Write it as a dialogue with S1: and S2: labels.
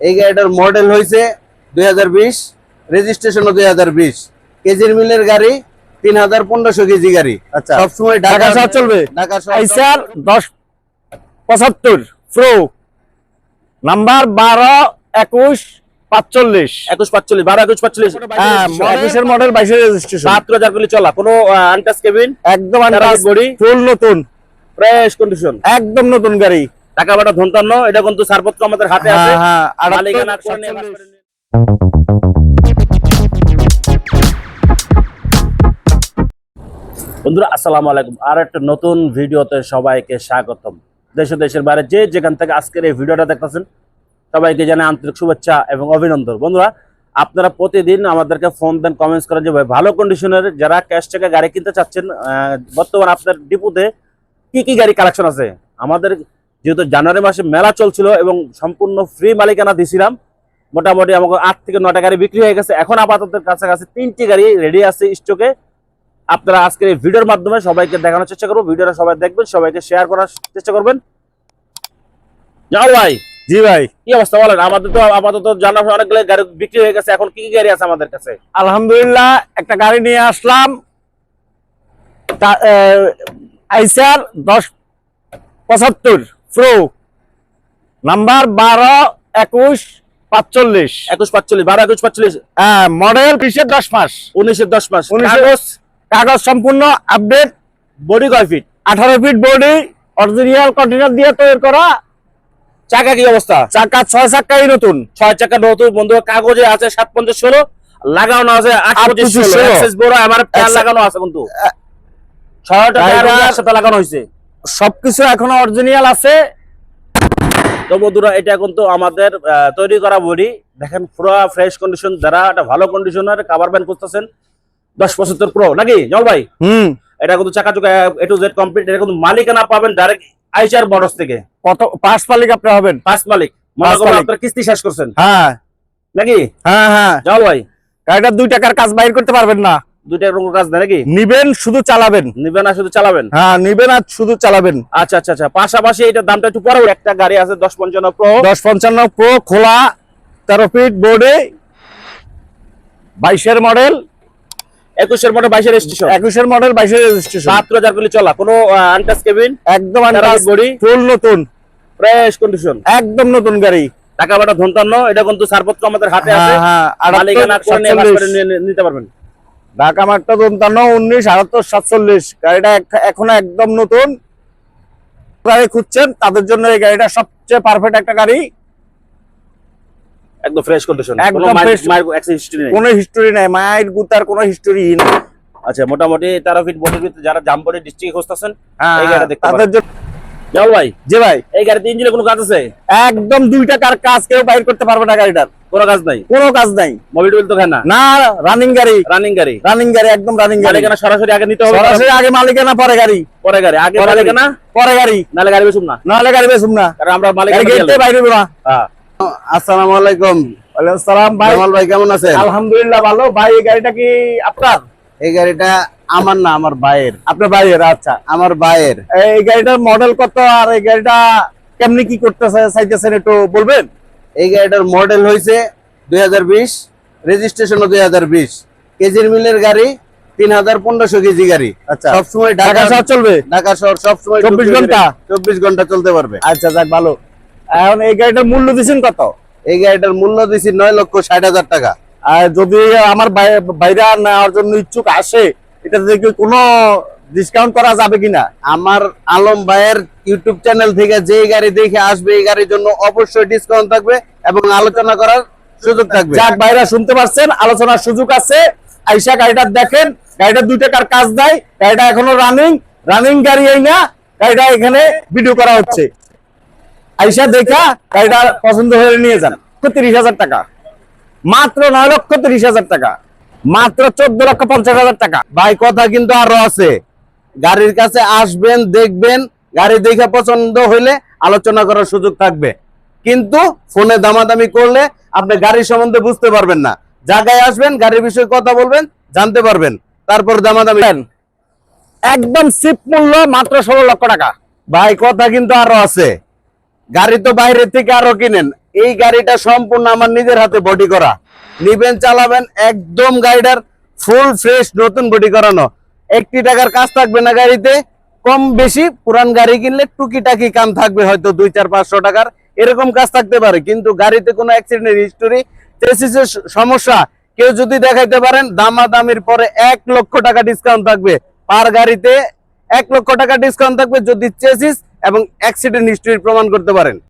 S1: এই গাড়িটার মডেল হয়েছে দুই হাজার বিশ রেজিস্ট্রেশনও দুই হাজার বিশ। কেজির মিলের গাড়ি তিন হাজার পনেরোশো কেজি গাড়ি।
S2: আচ্ছা।
S1: সবসময়
S2: ঢাকা শহর চলবে?
S1: ঢাকা শহর
S2: দশ পঁচাত্তর প্রো নাম্বার বারো একুশ পাঁচচল্লিশ।
S3: একুশ পাঁচচল্লিশ বারো একুশ পাঁচচল্লিশ।
S2: একুশের মডেল বাইশের রেজিস্ট্রেশন
S3: বাহাত্তর হাজার গুলি চলা কোনো আনটাচ কেবিন
S2: একদম
S3: বডি
S2: ফুল নতুন।
S3: ফ্রেশ কন্ডিশন
S2: একদম নতুন গাড়ি।
S3: টাকা বাটা ধন্তান্ন এটা কিন্তু সারপত্র আমাদের হাতে আছে।
S2: হ্যাঁ হ্যাঁ।
S3: বন্ধুরা আসসালামু আলাইকুম। আর একটা নতুন ভিডিওতে সবাইকে স্বাগতম। দেশ দেশের বাইরে যে যেখান থেকে আজকের এই ভিডিওটা দেখতেছেন সবাইকে জানাই আন্তরিক শুভেচ্ছা এবং অভিনন্দন। বন্ধুরা আপনারা প্রতিদিন আমাদেরকে ফোন দেন কমেন্টস করেন যে ভাই ভালো কন্ডিশনের যারা ক্যাশ টাকা গাড়ি কিনতে চাচ্ছেন বর্তমান আপনার ডিপুতে কি কি গাড়ি কালেকশন আছে? আমাদের যেহেতু জানুয়ারি মাসে মেলা চলছিল এবং সম্পূর্ণ ফ্রি মালিকানা দিছিলাম মোটামুটি আমাকে আট থেকে নটা গাড়ি বিক্রি হয়ে গেছে। এখন আপাতত কাছাকাছি তিনটি গাড়ি রেডি আছে স্টকে আপনারা আজকের এই ভিডিওর মাধ্যমে সবাইকে দেখানোর চেষ্টা করব। ভিডিওটা সবাই দেখবেন সবাইকে শেয়ার করার চেষ্টা করবেন। যাও ভাই
S2: জি ভাই।
S3: কি অবস্থা বলেন? আমাদের তো আপাতত জানা অনেকগুলো গাড়ি বিক্রি হয়ে গেছে। এখন কি কি গাড়ি আছে আমাদের কাছে?
S2: আলহামদুলিল্লাহ একটা গাড়ি নিয়ে আসলাম। আইসার দশ পঁচাত্তর। প্রো নাম্বার বারো একুশ পাঁচচল্লিশ।
S3: একুশ পাঁচচল্লিশ বারো একুশ পাঁচচল্লিশ।
S2: হ্যাঁ মডেল বিশের দশ মাস।
S3: উনিশের দশ মাস।
S2: উনিশের-
S3: কাগজ?
S2: সম্পূর্ণ আপডেট
S3: বডি কয় ফিট
S2: আঠারো ফিট বডি অরিজিনাল কন্টেনার দিয়ে তৈরি করা।
S3: চাকা কি অবস্থা?
S2: চাকা ছয় চাকাই নতুন।
S3: ছয় চাকা নতুন। বন্ধু কাগজে আছে সাত পঞ্চাশ ষোলো। লাগানো আছে আট পঁচিশ ষোলো। আমার লাগানো আছে কিন্তু ছয়টা লাগানো হয়েছে।
S2: সবকিছু এখনও অরিজিনাল আছে।
S3: তো বন্ধুরা এটা কিন্তু আমাদের তৈরি করা বডি। দেখেন পুরো ফ্রেশ কন্ডিশন যারা একটা ভালো কন্ডিশনের কাভার ব্যান্ড করতেছেন দশ পঁচাত্তর প্রো নাকি? জল ভাই?
S2: হুম।
S3: এটা কিন্তু চাকা চুকা এ টু জেড কমপ্লিট এটা কিন্তু মালিকানা পাবেন ডাইরেক্ট আইচার বর্ডস থেকে।
S2: কত পাঁচ মালিক আপনি হবেন?
S3: পাঁচ মালিক। আপনার কিস্তি শেষ করছেন।
S2: হ্যাঁ।
S3: নাকি?
S2: হ্যাঁ হ্যাঁ।
S3: জল ভাই?
S2: গাড়িটা দুই টাকার কাজ বাইর করতে পারবেন না।
S3: দুইটা রকম কাজ নাকি?
S2: নিবেন শুধু চালাবেন।
S3: নিবেন না শুধু চালাবেন?
S2: হ্যাঁ নিবেন আর শুধু চালাবেন।
S3: আচ্ছা আচ্ছা আচ্ছা। পাশাপাশি এটার দামটা একটু পরে একটা গাড়ি আছে দশ পঞ্চান্ন প্রো
S2: দশ পঞ্চান্ন প্রো খোলা তেরো ফিট বোর্ডে বাইশের মডেল।
S3: একুশের মডেল বাইশের স্টেশন
S2: একুশের মডেল বাইশের
S3: হাজার চলা কোনো কেবিন
S2: একদম
S3: বডি?
S2: ফুল নতুন।
S3: ফ্রেশ কন্ডিশন
S2: একদম নতুন গাড়ি।
S3: টাকা বাটা ধন্তান্ন এটা কিন্তু সারপত্র আমাদের হাতে আছে।
S2: হ্যাঁ হ্যাঁ
S3: করে
S2: সাতচল্লিশ।
S3: নিয়ে- নিতে পারবেন।
S2: ঢাকা মাঠটা দন্তান্ন উনিশ আটাত্তর সাতচল্লিশ। গাড়িটা এখনও একদম নতুন। গাড়ি খুঁজছেন তাদের জন্য এই গাড়িটা সবচেয়ে পারফেক্ট একটা গাড়ি।
S3: একদম ফ্রেশ কন্ডিশন
S2: একদম
S3: কোনো হিস্ট্রি নেই।
S2: কোনো হিস্টোরি নাই। মায়ের গুতার কোনো হিস্টোরি নেই।
S3: আচ্ছা মোটামুটি তেরো ফিট বডির ভিতরে যারা জাম্পরি ডিস্ট্রিক্ট খুঁজতেছেন এই গাড়িটা দেখতে
S2: তাদের জন্য
S3: জল ভাই?
S2: জি ভাই।
S3: এই গাড়িতে ইঞ্জিনে কোনো কাজ আছে?
S2: একদম দুই টাকার কাজ কেউ বাইর করতে পারবে না গাড়িটার।
S3: কোনো কাজ নাই?
S2: কোনো কাজ নাই।
S3: মোবিল টোবিল তো খায় না?
S2: না রানিং গাড়ি।
S3: রানিং গাড়ি।
S2: রানিং গাড়ি একদম রানিং গাড়ি।
S3: মালিকানা সরাসরি আগে নিতে হবে
S2: সরাসরি আগে মালিকানা পরে গাড়ি।
S3: পরে গাড়ি। আগে মালিকানা?
S2: পরে গাড়ি।
S3: নালে গাড়ি বেশুম না।
S2: নাহলে গাড়ি বেসুম না।
S3: কারণ আমরা
S2: গাড়ি
S3: মালিকানা।
S2: গেটে বাইরে না।
S3: হ্যাঁ।
S1: আসসালামু আলাইকুম।
S2: ওয়ালাইকুম সালাম ভাই।
S1: জামাল ভাই কেমন আছেন?
S2: আলহামদুলিল্লাহ ভালো। ভাই এই গাড়িটা কি আপনার?
S1: এই গাড়িটা আমার না আমার ভাইয়ের।
S2: আপনার ভাইয়ের আচ্ছা।
S1: আমার ভাইয়ের।
S2: এই গাড়িটার মডেল কত আর এই গাড়িটা কেমনি কি করতেছে চাইতেছেন একটু বলবেন?
S1: এই গাড়িটার মডেল হয়েছে দুই রেজিস্ট্রেশনও দুই হাজার বিশ। কেজির মিলের গাড়ি তিন হাজার পনেরোশো কেজি গাড়ি।
S2: আচ্ছা।
S1: সবসময়
S2: ঢাকা শহর চলবে?
S1: ঢাকা শহর সবসময়
S2: 24 ঘণ্টা?
S1: চব্বিশ ঘণ্টা চলতে পারবে।
S2: আচ্ছা যাক ভালো। এখন এই গাড়িটার মূল্য দিচ্ছেন কত?
S1: এই গাড়িটার মূল্য দিছি নয় লক্ষ ষাট হাজার টাকা।
S2: আর যদি আমার বাই- বাইরে নেওয়ার জন্য ইচ্ছুক আসে এটা কোনো ডিসকাউন্ট করা যাবে কিনা,
S1: আমার আলম ভাইয়ের ইউটিউব চ্যানেল থেকে যে গাড়ি দেখে আসবে, এই গাড়ির জন্য অবশ্যই ডিসকাউন্ট থাকবে এবং আলোচনা করার সুযোগ থাকবে।
S2: যাক বাইরে শুনতে পারছেন, আলোচনার সুযোগ আছে। আইসা গাড়িটা দেখেন, গাড়িটা দুই টাকার কাজ দেয়, গাড়িটা এখনও রানিং রানিং গাড়ি এই না, গাড়িটা এখানে ভিডিও করা হচ্ছে। আইসা দেখা, গাড়িটা পছন্দ হয়ে নিয়ে যান। তিরিশ হাজার টাকা। মাত্র নয় লক্ষ তিরিশ হাজার টাকা। মাত্র চোদ্দ লক্ষ পঞ্চাশ হাজার টাকা।
S1: ভাই কথা কিন্তু আরও আছে। গাড়ির কাছে আসবেন দেখবেন গাড়ি দেখে পছন্দ হইলে আলোচনা করার সুযোগ থাকবে। কিন্তু ফোনে দামাদামি করলে আপনি গাড়ির সম্বন্ধে বুঝতে পারবেন না। জায়গায় আসবেন গাড়ির বিষয়ে কথা বলবেন জানতে পারবেন। তারপর দামাদামি।
S2: একদম সিপ মূল্য মাত্র ষোলো লক্ষ টাকা।
S1: ভাই কথা কিন্তু আরও আছে। গাড়ি তো বাইরে থেকে আরও কিনেন। এই গাড়িটা সম্পূর্ণ আমার নিজের হাতে বডি করা। নিবেন, চালাবেন, একদম গাড়িটার ফুল ফ্রেশ নতুন বডি করানো। একটি টাকার কাজ থাকবে না গাড়িতে। কম বেশি পুরান গাড়ি কিনলে টুকিটাকি কাম থাকবে হয়তো দুই, চার, পাঁচশো টাকার। এরকম কাজ থাকতে পারে, কিন্তু গাড়িতে কোনো অ্যাক্সিডেন্টের হিস্টোরি চেসিসের সমস্যা কেউ যদি দেখাইতে পারেন, দামাদামির পরে এক লক্ষ টাকা ডিসকাউন্ট থাকবে। পার গাড়িতে এক লক্ষ টাকা ডিসকাউন্ট থাকবে যদি চেসিস এবং অ্যাক্সিডেন্ট হিস্ট্রি প্রমাণ করতে পারেন।